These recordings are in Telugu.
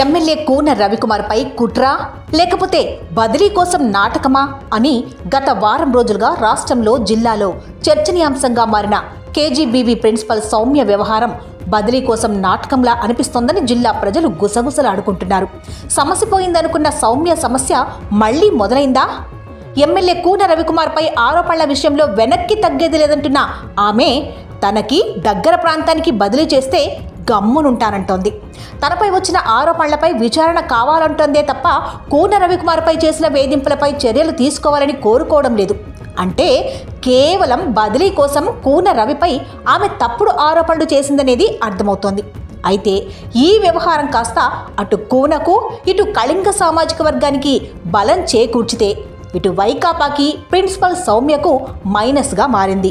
ఎమ్మెల్యే కూన రవికుమార్పై కుట్ర? లేకపోతే బదిలీ కోసం నాటకమా అని గత వారం రోజులుగా రాష్ట్రంలో జిల్లాలో చర్చనీయాంశంగా మారిన కేజీబీవీ ప్రిన్సిపల్ సౌమ్య వ్యవహారం బదిలీ కోసం నాటకంలా అనిపిస్తోందని జిల్లా ప్రజలు గుసగుసలాడుకుంటున్నారు. సమస్య పోయిందనుకున్న సౌమ్య సమస్య మళ్ళీ మొదలైందా? ఎమ్మెల్యే కూన రవికుమార్పై ఆరోపణల విషయంలో వెనక్కి తగ్గేది లేదంటున్న ఆమె తనకి దగ్గర ప్రాంతానికి బదిలీ చేస్తే గమ్మునుంటానంటోంది. తనపై వచ్చిన ఆరోపణలపై విచారణ కావాలంటోందే తప్ప కూన రవికుమార్పై చేసిన వేధింపులపై చర్యలు తీసుకోవాలని కోరుకోవడం లేదు. అంటే కేవలం బదిలీ కోసం కూన రవిపై ఆమె తప్పుడు ఆరోపణలు చేసిందనేది అర్థమవుతోంది. అయితే ఈ వ్యవహారం కాస్త అటు కూనకు ఇటు కళింగ సామాజిక వర్గానికి బలం చేకూర్చితే ఇటు వైకాపాకి ప్రిన్సిపల్ సౌమ్యకు మైనస్గా మారింది.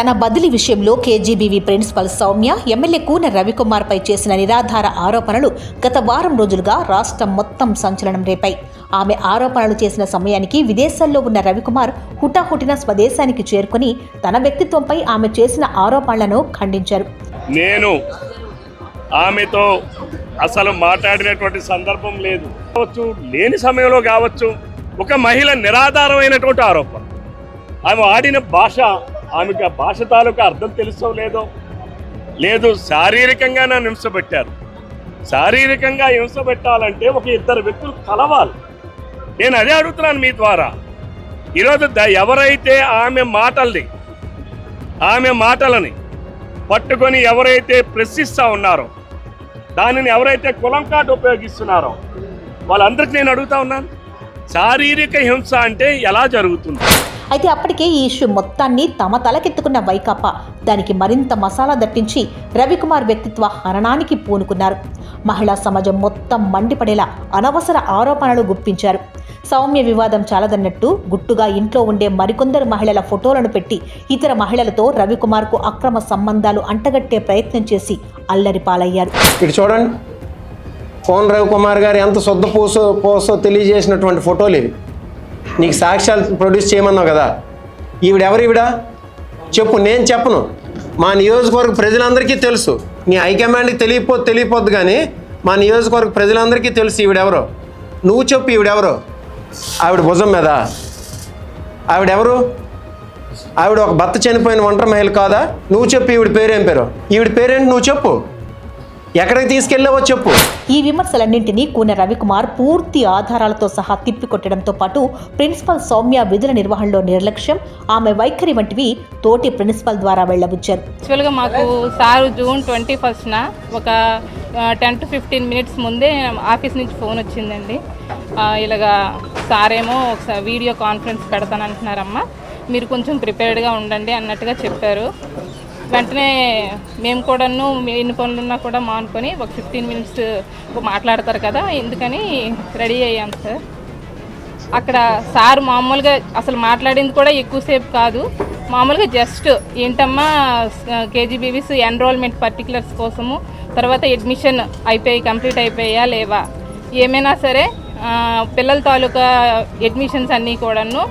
తన బదిలీ విషయంలో KGBV principal Soumya MLA Koona రవికుమార్పై చేసిన నిరాధార ఆరోపణలు గత వారం రోజులుగా రాష్ట్రం మొత్తం సంచలనం రేపాయి. ఆమె ఆరోపణలు చేసిన సమయానికి విదేశాల్లో ఉన్న రవికుమార్ హుటాహుటిన స్వదేశానికి చేరుకుని తన వ్యక్తిత్వంపై ఆమె చేసిన ఆరోపణలను ఖండించారు. నేను ఆమెతో అసలు మాట్లాడినటువంటి సందర్భం లేదు. కావచ్చు లేని సమయంలో కావచ్చు ఒక మహిళ నిరాధారమైనటువంటి ఆరోపణ. ఆమె ఆడిన భాష ఆమెకు ఆ భాష తాలూకా అర్థం తెలుసో లేదో? లేదు శారీరకంగా నన్ను హింస పెట్టారు. శారీరకంగా హింస పెట్టాలంటే ఒక ఇద్దరు వ్యక్తులు కలవాలి. నేను అదే అడుగుతున్నాను మీ ద్వారా. ఈరోజు ఎవరైతే ఆమె మాటల్ని ఆమె మాటలని పట్టుకొని ఎవరైతే ప్రశ్నిస్తూ ఉన్నారో దానిని ఎవరైతే కులం కార్డు ఉపయోగిస్తున్నారో వాళ్ళందరికీ నేను అడుగుతా ఉన్నాను శారీరక హింస అంటే ఎలా జరుగుతుంది? అయితే అప్పటికే ఈ ఇష్యూ మొత్తాన్ని తమ తలకెత్తుకున్న వైకాపా దానికి మరింత మసాలా దట్టించి రవికుమార్ వ్యక్తిత్వ హననానికి పూనుకున్నారు. మహిళా సమాజం మొత్తం మండిపడేలా అనవసర ఆరోపణలు గుప్పించారు. సౌమ్య వివాదం చాలదన్నట్టు గుట్టుగా ఇంట్లో ఉండే మరికొందరు మహిళల ఫోటోలను పెట్టి ఇతర మహిళలతో రవికుమార్కు అక్రమ సంబంధాలు అంటగట్టే ప్రయత్నం చేసి అల్లరి పాలయ్యారు. ఇటు చూడండి. కోన్ రవికుమార్ గారు ఎంత శుద్ధ పోసో పోసో తెలియజేసినటువంటి ఫోటోలు ఇవి. నీకు సాక్ష్యాలు ప్రొడ్యూస్ చేయమన్నావు కదా. ఈవిడ ఎవరు ఈవిడ? చెప్పు నేను చెప్పను. మా నియోజకవర్గ ప్రజలందరికీ తెలుసు. నీ హైకమాండ్కి తెలియపో తెలియపోద్దు కానీ మా నియోజకవర్గ ప్రజలందరికీ తెలుసు ఈవిడెవరో. నువ్వు చెప్పు ఈవిడెవరో. ఆవిడ భుజం మీద. ఆవిడెవరు? ఆవిడ ఒక భర్త చనిపోయిన ఒంటరి మహిళ కాదా? నువ్వు చెప్పు ఈవిడ పేరేం పేరు? ఈవిడ పేరేంటి? నువ్వు చెప్పు. ఎక్కడికి తీసుకెళ్ళావో చెప్పు. ఈ విమర్శలన్నింటినీ కూన రవికుమార్ పూర్తి ఆధారాలతో సహా తిప్పికొట్టడంతో పాటు ప్రిన్సిపల్ సౌమ్య విధుల నిర్వహణలో నిర్లక్ష్యం ఆమె వైఖరి వంటివి తోటి ప్రిన్సిపల్ ద్వారా వెళ్ళబుచ్చారు. యాక్చువల్గా మాకు సారు జూన్ ట్వంటీ ఫస్ట్న ఒక టెన్ టు ఫిఫ్టీన్ మినిట్స్ ముందే ఆఫీస్ నుంచి ఫోన్ వచ్చిందండి. ఆ, ఇలాగా సారేమో ఒకసారి వీడియో కాన్ఫరెన్స్ పెడతానంటున్నారమ్మా. మీరు కొంచెం ప్రిపేర్డ్గా ఉండండి అన్నట్టుగా చెప్పారు. వెంటనే మేము కూడాను మీ ఎన్ని పనులున్నా కూడా మానుకొని ఒక ఫిఫ్టీన్ మినిట్స్ మాట్లాడతారు కదా ఎందుకని రెడీ అయ్యాం సార్. అక్కడ సార్ మామూలుగా అసలు మాట్లాడింది కూడా ఎక్కువసేపు కాదు. మామూలుగా జస్ట్ ఏంటమ్మా కేజీబీవీస్ ఎన్రోల్మెంట్ పర్టికులర్స్ కోసము తర్వాత అడ్మిషన్ అయిపోయి కంప్లీట్ అయిపోయా లేవా? ఏమైనా సరే పిల్లల తాలూకా అడ్మిషన్స్ అన్నీ కూడాను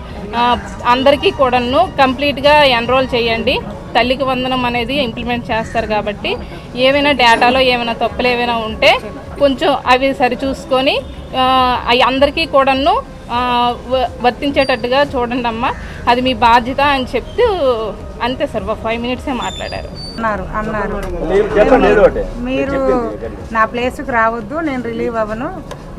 అందరికీ కూడాను కంప్లీట్గా ఎన్రోల్ చేయండి. తల్లికి వందనం అనేది ఇంప్లిమెంట్ చేస్తారు కాబట్టి ఏమైనా డేటాలో ఏమైనా తప్పులు ఏమైనా ఉంటే కొంచెం అవి సరిచూసుకొని ఆ, అవి అందరికీ కూడాను వర్తించేటట్టుగా చూడండి అమ్మా. అది మీ బాధ్యత అని చెప్తూ అంతే సార్. ఒక ఫైవ్ మినిట్సే మాట్లాడారు. అన్నారు అన్నారు. మీరు నా ప్లేస్కి రావద్దు నేను రిలీవ్ అవ్వను.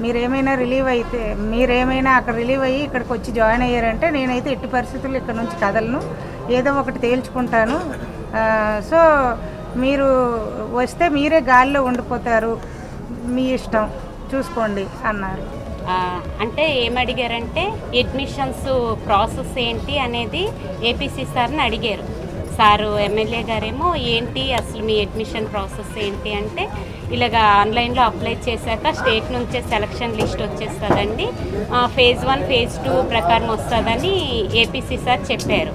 మీరేమైనా రిలీవ్ అయితే మీరేమైనా అక్కడ రిలీవ్ అయ్యి ఇక్కడికి వచ్చి జాయిన్ అయ్యారంటే నేనైతే ఎట్టి పరిస్థితుల్లో ఇక్కడ నుంచి కదలను. ఏదో ఒకటి తేల్చుకుంటాను. సో మీరు వస్తే మీరే గాలిలో ఉండిపోతారు. మీ ఇష్టం. చూసుకోండి అన్నారు. అంటే ఏమడిగారంటే అడ్మిషన్స్ ప్రాసెస్ ఏంటి అనేది ఏపీసీ సార్ని అడిగారు. సారు ఎమ్మెల్యే గారేమో ఏంటి అసలు మీ అడ్మిషన్ ప్రాసెస్ ఏంటి అంటే ఇలాగ ఆన్లైన్లో అప్లై చేశాక స్టేట్ నుంచే సెలక్షన్ లిస్ట్ వచ్చేస్తుందండి. ఫేజ్ వన్ ఫేజ్ టూ ప్రకారం వస్తుందని ఏపీసీ సార్ చెప్పారు.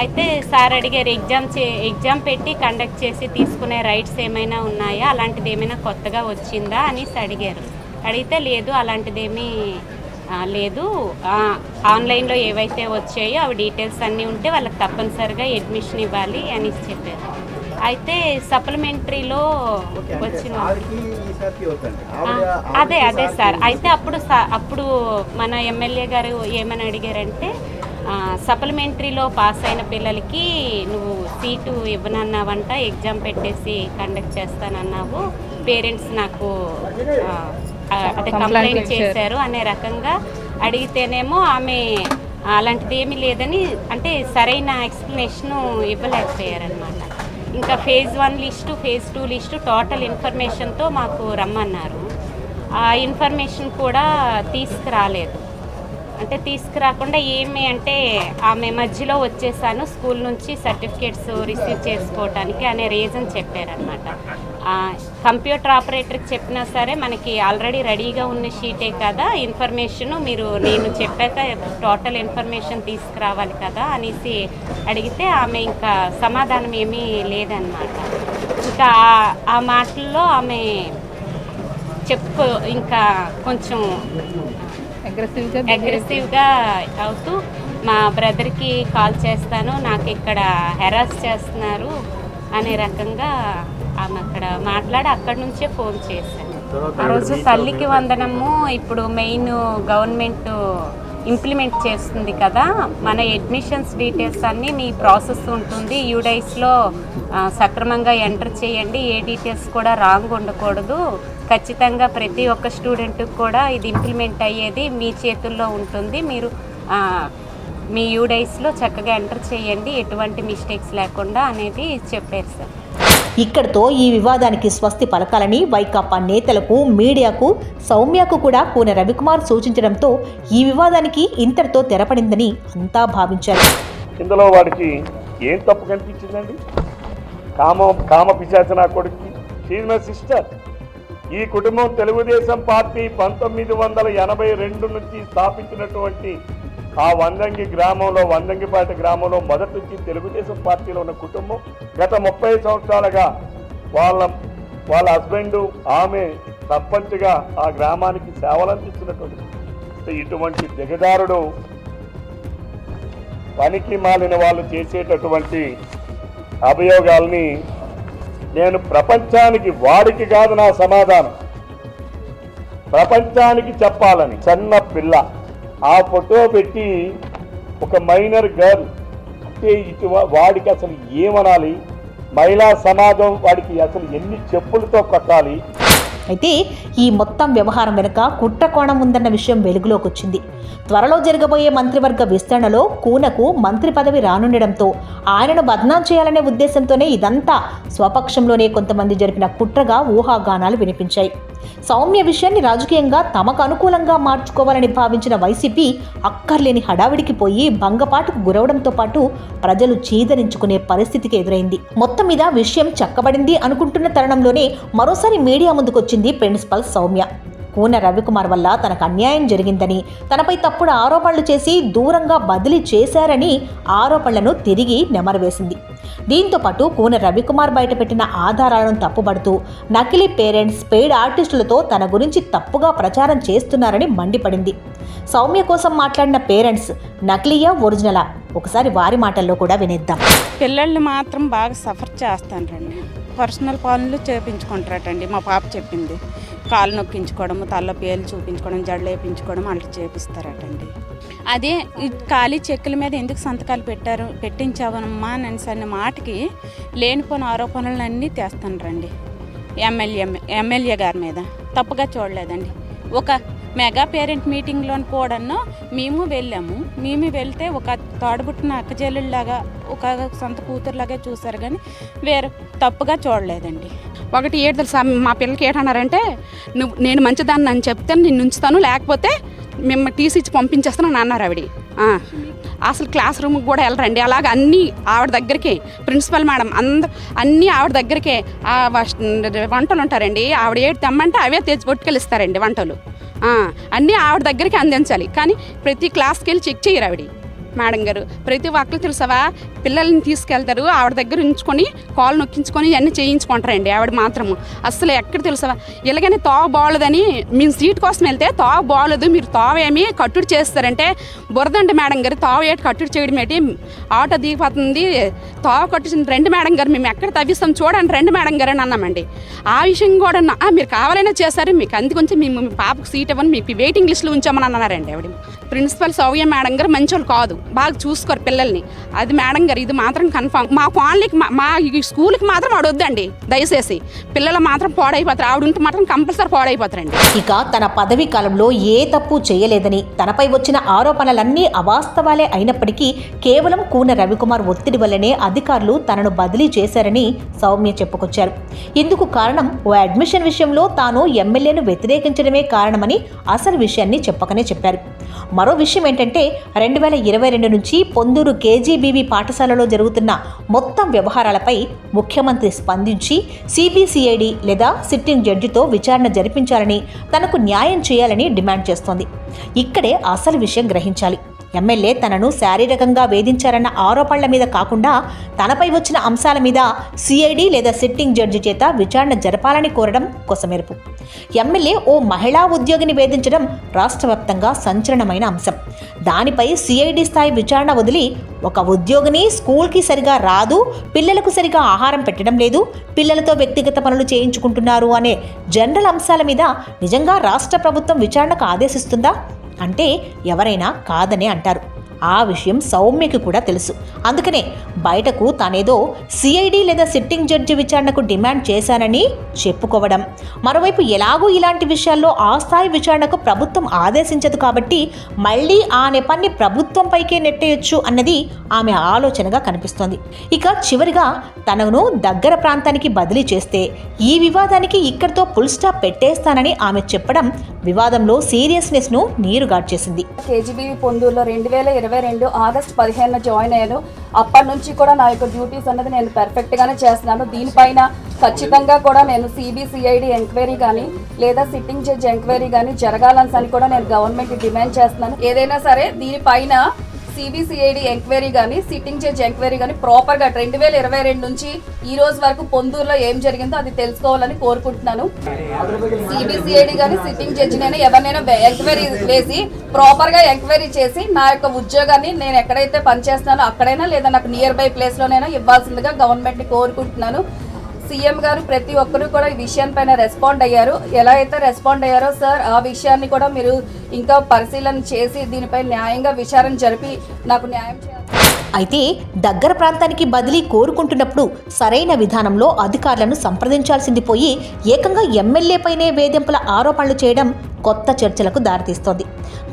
అయితే సార్ అడిగారు ఎగ్జామ్ చే ఎగ్జామ్ పెట్టి కండక్ట్ చేసి తీసుకునే రైట్స్ ఏమైనా ఉన్నాయా? అలాంటిది ఏమైనా కొత్తగా వచ్చిందా? అనేసి అడిగారు. అడిగితే లేదు అలాంటిదేమీ లేదు. ఆన్లైన్లో ఏవైతే వచ్చాయో అవి డీటెయిల్స్ అన్నీ ఉంటే వాళ్ళకి తప్పనిసరిగా అడ్మిషన్ ఇవ్వాలి అనేసి చెప్పారు. అయితే సప్లిమెంటరీలో వచ్చిన అదే అదే సార్. అయితే అప్పుడు అప్పుడు మన ఎమ్మెల్యే గారు ఏమని అడిగారంటే సప్లిమెంటరీలో పాస్ అయిన పిల్లలకి నువ్వు సీటు ఇవ్వనన్నావంట ఎగ్జామ్ పెట్టేసి కండక్ట్ చేస్తానన్నావు. పేరెంట్స్ నాకు అదే కంప్లైంట్ చేశారు. అనే రకంగా అడిగితేనేమో ఆమె అలాంటిది ఏమీ లేదని అంటే సరైన ఎక్స్ప్లెనేషన్ ఇవ్వలేకపోయారనమాట ఇంకా phase one list phase two list total ఇన్ఫర్మేషన్తో మాకు రమ్మన్నారు. ఆ ఇన్ఫర్మేషన్ కూడా తీసుకురాలేదు. అంటే తీసుకురాకుండా ఏమి అంటే ఆమె మధ్యలో వచ్చేసాను స్కూల్ నుంచి సర్టిఫికేట్స్ రిసీవ్ చేసుకోవటానికి అనే రీజన్ చెప్పారనమాట కంప్యూటర్ ఆపరేటర్కి చెప్పినా సరే మనకి ఆల్రెడీ రెడీగా ఉన్న షీటే కదా ఇన్ఫర్మేషన్ మీరు నేను చెప్పాక టోటల్ ఇన్ఫర్మేషన్ తీసుకురావాలి కదా అనేసి అడిగితే ఆమె ఇంకా సమాధానం ఏమీ లేదనమాట ఇంకా ఆ- మాటల్లో ఆమె చెప్పు ఇంకా కొంచెం అగ్రెసివ్గా అవుతూ మా బ్రదర్కి కాల్ చేస్తాను. నాకు ఇక్కడ హెరాస్ చేస్తున్నారు అనే రకంగా ఆమె అక్కడ మాట్లాడి అక్కడి నుంచే ఫోన్ చేశాను. ఆ రోజు తల్లికి వందనము. ఇప్పుడు మెయిన్ గవర్నమెంట్ ఇంప్లిమెంట్ చేస్తుంది కదా మన అడ్మిషన్స్ డీటెయిల్స్ అన్నీ మీ ప్రాసెస్ ఉంటుంది. యూడైస్లో సక్రమంగా ఎంటర్ చేయండి. ఏ డీటెయిల్స్ కూడా రాంగ్ ఉండకూడదు. ఖచ్చితంగా ప్రతి ఒక్క స్టూడెంట్కి కూడా ఇది ఇంప్లిమెంట్ అయ్యేది మీ చేతుల్లో ఉంటుంది. మీరు మీ యూడైస్లో చక్కగా ఎంటర్ చేయండి. ఎటువంటి మిస్టేక్స్ లేకుండా అనేది చెప్పారు సార్. ఇక్కడితో ఈ వివాదానికి స్వస్తి పలకాలని వైకాపా నేతలకు మీడియాకు సౌమ్యకు కూడా కూన రవికుమార్ సూచించడంతో ఈ వివాదానికి ఇంతటితో తెరపడిందని అంతా భావించారు. ఇందులో వాడికి ఏం తప్పు కనిపించిందండి? కామ కామ పిశాచన కొడుకు షీజ్ మై సిస్టర్ ఈ కుటుంబం తెలుగుదేశం పార్టీ పంతొమ్మిది వందల ఎనభై రెండు నుంచి స్థాపించినటువంటి ఆ వందంగి గ్రామంలో వందంగిపాటి గ్రామంలో మొదటి నుంచి తెలుగుదేశం పార్టీలో ఉన్న కుటుంబం గత ముప్పై సంవత్సరాలుగా వాళ్ళ వాళ్ళ హస్బెండ్ ఆమె సర్పంచ్గా ఆ గ్రామానికి సేవలు అందిస్తున్నటువంటి ఇటువంటి దిగదారుడు పనికి మాలిన వాళ్ళు చేసేటటువంటి అభియోగాల్ని నేను ప్రపంచానికి వాడికి కాదు నా సమాధానం. ప్రపంచానికి చెప్పాలని చిన్న పిల్ల. ఆ ఫోటో పెట్టి ఒక మైనర్ గర్ల్ అంటే ఇటు వాడికి అసలు ఏమనాలి? మహిళా సమాజం వాడికి అసలు ఎన్ని చెప్పులతో కొట్టాలి? అయితే ఈ మొత్తం వ్యవహారం వెనుక కుట్రకోణం ఉందన్న విషయం వెలుగులోకి వచ్చింది. త్వరలో జరగబోయే మంత్రివర్గ విస్తరణలో కూనకు మంత్రి పదవి రానుండడంతో ఆయనను బద్నాం చేయాలనే ఉద్దేశంతోనే ఇదంతా స్వపక్షంలోనే కొంతమంది జరిపిన కుట్రగా ఊహాగానాలు వినిపించాయి. సౌమ్య విషయాన్ని రాజకీయంగా తమకు అనుకూలంగా మార్చుకోవాలని భావించిన వైసీపీ అక్కర్లేని హడావిడికి పోయి భంగపాటుకు గురవడంతో పాటు ప్రజలు చీదరించుకునే పరిస్థితికి ఎదురైంది. మొత్తం మీద విషయం చక్కబడింది అనుకుంటున్న తరుణంలోనే మరోసారి మీడియా ముందుకొచ్చింది ప్రిన్సిపల్ సౌమ్య. కూన రవికుమార్ వల్ల తనకు అన్యాయం జరిగిందని తనపై తప్పుడు ఆరోపణలు చేసి దూరంగా బదిలీ చేశారని ఆరోపణలను తిరిగి నెమరవేసింది. దీంతో పాటు కూన రవికుమార్ బయటపెట్టిన ఆధారాలను తప్పుబడుతూ నకిలీ పేరెంట్స్ పెయిడ్ ఆర్టిస్టులతో తన గురించి తప్పుగా ప్రచారం చేస్తున్నారని మండిపడింది. సౌమ్య కోసం మాట్లాడిన పేరెంట్స్ నకిలీయా ఒరిజినలా? ఒకసారి వారి మాటల్లో కూడా వినేద్దాం. పిల్లల్ని మాత్రం బాగా సఫర్ చేస్తానండి పర్సనల్ పనులు చేపించుకుంటారటండి. మా పాప చెప్పింది. కాలు నొక్కించుకోవడం తల్ల పేలు చూపించుకోవడం జడలు వేయించుకోవడం అలా చేపిస్తారటండి. అదే ఖాళీ చెక్కుల మీద ఎందుకు సంతకాలు పెట్టారు పెట్టించావనమ్మా అని అన్న మాటకి లేనిపోయిన ఆరోపణలన్నీ తెస్తాను ఎమ్మెల్యే ఎమ్మెల్యే గారి మీద. తప్పుగా చూడలేదండి. ఒక మెగా పేరెంట్ మీటింగ్లో కూడాను మేము వెళ్ళాము. మేము వెళ్తే ఒక తోడబుట్టిన అక్కజల్లులాగా ఒక సొంత కూతురులాగా చూశారు కానీ వేరే తప్పుగా చూడలేదండి. ఒకటి ఏడు తెలుసా మా పిల్లలకి ఏంటన్నారంటే నువ్వు నేను మంచిదాన్ని అని చెప్తే నేను ఉంచుతాను లేకపోతే మేము టీసీ ఇచ్చి పంపించేస్తున్నాను అన్నారు ఆవిడ. అసలు క్లాస్ రూమ్కి కూడా వెళ్ళరండి. అలాగ అన్నీ ఆవిడ దగ్గరికి ప్రిన్సిపల్ మేడం అందరు అన్నీ ఆవిడ దగ్గరికే వస్- వంటలు ఉంటారండి. ఆవిడ ఏడు తెమ్మంటే అవే తెచ్చి పట్టుకెళ్ళిస్తారండి వంటలు. అన్నీ ఆవిడ దగ్గరికి అందించాలి. కానీ ప్రతి క్లాస్కి వెళ్ళి చెక్ చేయరు ఆవిడ. మేడం గారు. ప్రతి ఒక్కరు తెలుసావా? పిల్లల్ని తీసుకెళ్తారు ఆవిడ దగ్గర ఉంచుకొని కాలు నొక్కించుకొని ఇవన్నీ చేయించుకుంటారండి ఆవిడ మాత్రము. అసలు ఎక్కడ తెలుసావా? ఇలాగనే తోవ బాగోలేదని మేము సీట్ కోసం వెళ్తే తోవ బాగోలేదు మీరు తోవ ఏమి కట్టుడు చేస్తారంటే బురదండి మేడం గారు తోవ ఏటి కట్టుడు చేయడం ఏంటి? ఆటో దిగిపోతుంది తోవ కట్టు రెండు మేడం గారు మేము ఎక్కడ తవ్విస్తాం చూడండి రెండు మేడం గారు అని అన్నామండి. ఆ విషయం కూడా మీరు కావాలనే చేశారు మీకు అందుకొంచెం మేము మీ పాపకు సీట్ ఇవ్వని మీకు వెయిటింగ్ లిస్ట్లో ఉంచామని అన్నారండి ఆవిడ. ప్రిన్సిపల్ సౌవ్య మేడం గారు మంచోళ్ళు కాదు. బాగా చూసుకోరు పిల్లల్ని. అది మేడం గారు ఇది మాత్రం కన్ఫామ్ మా కాలనీకి మా- మా ఈ స్కూల్కి మాత్రం ఆడొద్దండి దయచేసి. పిల్లలు మాత్రం పాడైపోతారు. ఆవిడుంటే మాత్రం కంపల్సరీ పాడైపోతారండి. ఇక తన పదవి కాలంలో ఏ తప్పు చేయలేదని తనపై వచ్చిన ఆరోపణలన్నీ అవాస్తవాలే అయినప్పటికీ కేవలం కూన రవికుమార్ ఒత్తిడి వల్లనే అధికారులు తనను బదిలీ చేశారని సౌమ్య చెప్పుకొచ్చారు. ఇందుకు కారణం ఓ అడ్మిషన్ విషయంలో తాను ఎమ్మెల్యేను వ్యతిరేకించడమే కారణమని అసలు విషయాన్ని చెప్పకనే చెప్పారు. మరో విషయం ఏంటంటే రెండు వేల ఇరవై రెండు నుంచి పొందూరు కేజీబీవి పాఠశాలలో జరుగుతున్న మొత్తం వ్యవహారాలపై ముఖ్యమంత్రి స్పందించి సిబిసిఐడి లేదా సిట్టింగ్ జడ్జితో విచారణ జరిపించాలని తనకు న్యాయం చేయాలని డిమాండ్ చేస్తోంది. ఇక్కడే అసలు విషయం గ్రహించాలి. ఎమ్మెల్యే తనను శారీరకంగా వేధించారన్న ఆరోపణల మీద కాకుండా తనపై వచ్చిన అంశాల మీద సిఐడి లేదా సిట్టింగ్ జడ్జి చేత విచారణ జరపాలని కోరడం కొసమెరుపు. ఎమ్మెల్యే ఓ మహిళా ఉద్యోగిని వేధించడం రాష్ట్ర వ్యాప్తంగా సంచలనమైన అంశం. దానిపై సిఐడి స్థాయి విచారణ వదిలి ఒక ఉద్యోగిని స్కూల్కి సరిగా రాదు పిల్లలకు సరిగా ఆహారం పెట్టడం లేదు పిల్లలతో వ్యక్తిగత పనులు చేయించుకుంటున్నారు అనే జనరల్ అంశాల మీద నిజంగా రాష్ట్ర ప్రభుత్వం విచారణకు ఆదేశిస్తుందా? అంటే ఎవరైనా కాదనే అంటారు. ఆ విషయం సౌమ్యకి కూడా తెలుసు. అందుకనే బయటకు తానేదో సిఐడి లేదా సిట్టింగ్ జడ్జి విచారణకు డిమాండ్ చేశానని చెప్పుకోవడం. మరోవైపు ఎలాగూ ఇలాంటి విషయాల్లో ఆ స్థాయి విచారణకు ప్రభుత్వం ఆదేశించదు కాబట్టి మళ్ళీ ఆ నెపాన్ని ప్రభుత్వంపైకే నెట్టేయొచ్చు అన్నది ఆమె ఆలోచనగా కనిపిస్తోంది. ఇక చివరిగా తనను దగ్గర ప్రాంతానికి బదిలీ చేస్తే ఈ వివాదానికి ఇక్కడితో ఫుల్ స్టాప్ పెట్టేస్తానని ఆమె చెప్పడం వివాదంలో సీరియస్నెస్ను నీరుగార్చేసింది కేజీబీ పొందూరులో రెండు వేల ఇరవై రెండు ఆగస్ట్ పదిహేను జాయిన్ అయ్యాను. అప్పటి నుంచి కూడా నా యొక్క డ్యూటీస్ అనేది నేను పెర్ఫెక్ట్గానే చేస్తున్నాను. దీనిపైన ఖచ్చితంగా కూడా నేను సిబిసిఐడి ఎంక్వైరీ కానీ లేదా సిట్టింగ్ జడ్జ్ ఎంక్వైరీ కానీ జరగాలని అని కూడా నేను గవర్నమెంట్ డిమాండ్ చేస్తున్నాను. ఏదైనా సరే దీనిపైన సిబిసిఐడి ఎంక్వైరీ కానీ సిట్టింగ్ జడ్జ్ ఎంక్వైరీ కానీ ప్రాపర్గా రెండు వేల ఇరవై రెండు నుంచి ఈ రోజు వరకు పొందూరులో ఏం జరిగిందో అది తెలుసుకోవాలని కోరుకుంటున్నాను. సిబిసిఐడి కానీ సిట్టింగ్ జడ్జినైనా ఎవరినైనా ఎంక్వైరీ వేసి ప్రాపర్గా ఎంక్వైరీ చేసి నా యొక్క ఉద్యోగాన్ని నేను ఎక్కడైతే పనిచేస్తున్నానో అక్కడైనా లేదా నాకు నియర్ బై ప్లేస్లోనైనా ఇవ్వాల్సిందిగా గవర్నమెంట్ని కోరుకుంటున్నాను. సీఎం గారు ప్రతి ఒక్కరు కూడా ఈ విషయాన్ని రెస్పాండ్ అయ్యారు. ఎలా అయితే రెస్పాండ్ అయ్యారో సార్ ఆ విషయాన్ని కూడా మీరు ఇంకా పరిశీలన చేసి దీనిపై న్యాయంగా విచారణ జరిపి నాకు న్యాయం చేయాలి. అయితే దగ్గర ప్రాంతానికి బదిలీ కోరుకుంటున్నప్పుడు సరైన విధానంలో అధికారులను సంప్రదించాల్సింది పోయి ఏకంగా ఎమ్మెల్యేపైనే వేధింపుల ఆరోపణలు చేయడం కొత్త చర్చలకు దారితీస్తోంది.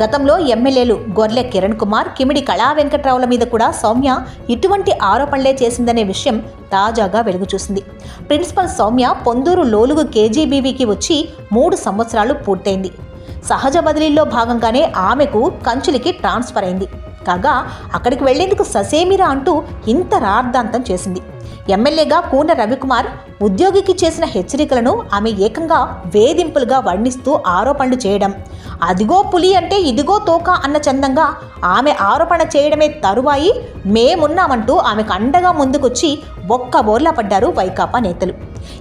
గతంలో ఎమ్మెల్యేలు గొర్లె కిరణ్ కుమార్ కిమిడి కళా వెంకట్రావుల మీద కూడా సౌమ్య ఇటువంటి ఆరోపణలే చేసిందనే విషయం తాజాగా వెలుగు చూసింది ప్రిన్సిపల్ సౌమ్య పొందూరు లోలుగు కేజీబీవీకి వచ్చి మూడు సంవత్సరాలు పూర్తయింది. సహజ బదిలీల్లో భాగంగానే ఆమెకు కంచులికి ట్రాన్స్ఫర్ అయింది. కాగా అక్కడికి వెళ్ళేందుకు ససేమిరా అంటూ ఇంత రార్దాంతం చేసింది. ఎమ్మెల్యేగా కూన రవికుమార్ ఉద్యోగికి చేసిన హెచ్చరికలను ఆమె ఏకంగా వేధింపులుగా వర్ణిస్తూ ఆరోపణలు చేయడం. అదిగో పులి అంటే ఇదిగో తోక అన్న చందంగా ఆమె ఆరోపణ చేయడమే తరువాయి మేమున్నామంటూ ఆమెకు అండగా ముందుకొచ్చి ఒక్క బోర్లా పడ్డారు వైకాపా నేతలు.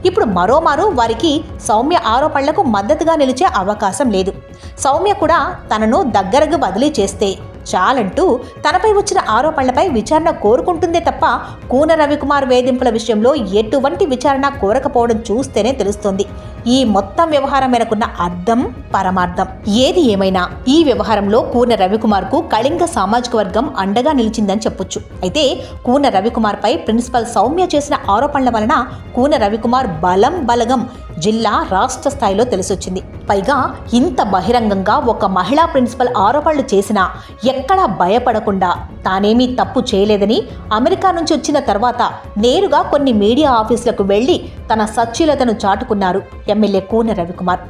ఇప్పుడు మరోమారు వారికి సౌమ్య ఆరోపణలకు మద్దతుగా నిలిచే అవకాశం లేదు. సౌమ్య కూడా తనను దగ్గరకు బదిలీ చేస్తే చాలంటూ తనపై వచ్చిన ఆరోపణలపై విచారణ కోరుకుంటుందే తప్ప కూన రవికుమార్ వేధింపుల విషయంలో ఎటువంటి విచారణ కోరకపోవడం చూస్తేనే తెలుస్తుంది. ఈ మొత్తం వ్యవహారం వెనుకున్న అర్థం పరమార్థం. ఏది ఏమైనా ఈ వ్యవహారంలో కూన రవికుమార్కు కళింగ సామాజిక వర్గం అండగా నిలిచిందని చెప్పొచ్చు. అయితే కూన రవికుమార్పై ప్రిన్సిపల్ సౌమ్య చేసిన ఆరోపణల వలన కూన రవికుమార్ బలం బలగం జిల్లా రాష్ట్ర స్థాయిలో తెలిసొచ్చింది. పైగా ఇంత బహిరంగంగా ఒక మహిళా ప్రిన్సిపల్ ఆరోపణలు చేసినా ఎక్కడా భయపడకుండా తానేమీ తప్పు చేయలేదని అమెరికా నుంచి వచ్చిన తర్వాత నేరుగా కొన్ని మీడియా ఆఫీసులకు వెళ్ళి తన సచ్యులతను చాటుకున్నారు ఎమ్మెల్యే కూన రవికుమార్.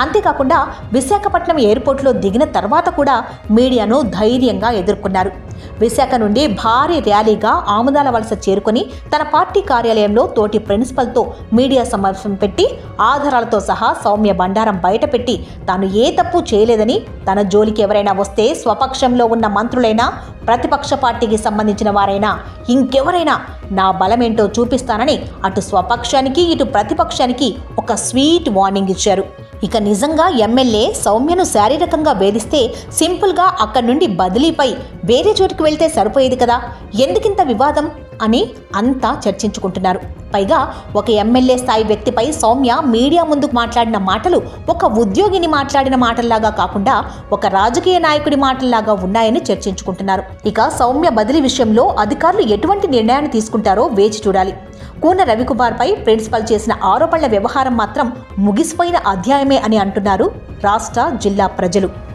అంతేకాకుండా విశాఖపట్నం ఎయిర్పోర్ట్లో దిగిన తర్వాత కూడా మీడియాను ధైర్యంగా ఎదుర్కొన్నారు. విశాఖ నుండి భారీ ర్యాలీగా ఆముదాల వలస చేరుకొని తన పార్టీ కార్యాలయంలో తోటి ప్రిన్సిపల్తో మీడియా సమావేశం పెట్టి ఆధారాలతో సహా సౌమ్య బండారం బయటపెట్టి తాను ఏ తప్పు చేయలేదని తన జోలికి ఎవరైనా వస్తే స్వపక్షంలో ఉన్న మంత్రులైనా ప్రతిపక్ష పార్టీకి సంబంధించిన వారైనా ఇంకెవరైనా నా బలమేంటో చూపిస్తానని అటు స్వపక్షానికి ఇటు ప్రతిపక్షానికి ఒక స్వీట్ వార్నింగ్ ఇచ్చారు. ఇక నిజంగా ఎమ్మెల్యే సౌమ్యను శారీరకంగా వేధిస్తే సింపుల్గా అక్కడి నుండి బదిలీపై వేరే చోటుకు వెళ్తే సరిపోయేది కదా? ఎందుకింత వివాదం? అని అంతా చర్చించుకుంటున్నారు. పైగా ఒక ఎమ్మెల్యే స్థాయి వ్యక్తిపై సౌమ్య మీడియా ముందుకు మాట్లాడిన మాటలు ఒక ఉద్యోగిని మాట్లాడిన మాటల్లాగా కాకుండా ఒక రాజకీయ నాయకుడి మాటల్లాగా ఉన్నాయని చర్చించుకుంటున్నారు. ఇక సౌమ్య బదిలీ విషయంలో అధికారులు ఎటువంటి నిర్ణయాన్ని తీసుకుంటారో వేచి చూడాలి. కూన రవికుమార్పై ప్రిన్సిపల్ చేసిన ఆరోపణల వ్యవహారం మాత్రం ముగిసిపోయిన అధ్యాయమే అని అంటున్నారు రాష్ట్ర జిల్లా ప్రజలు.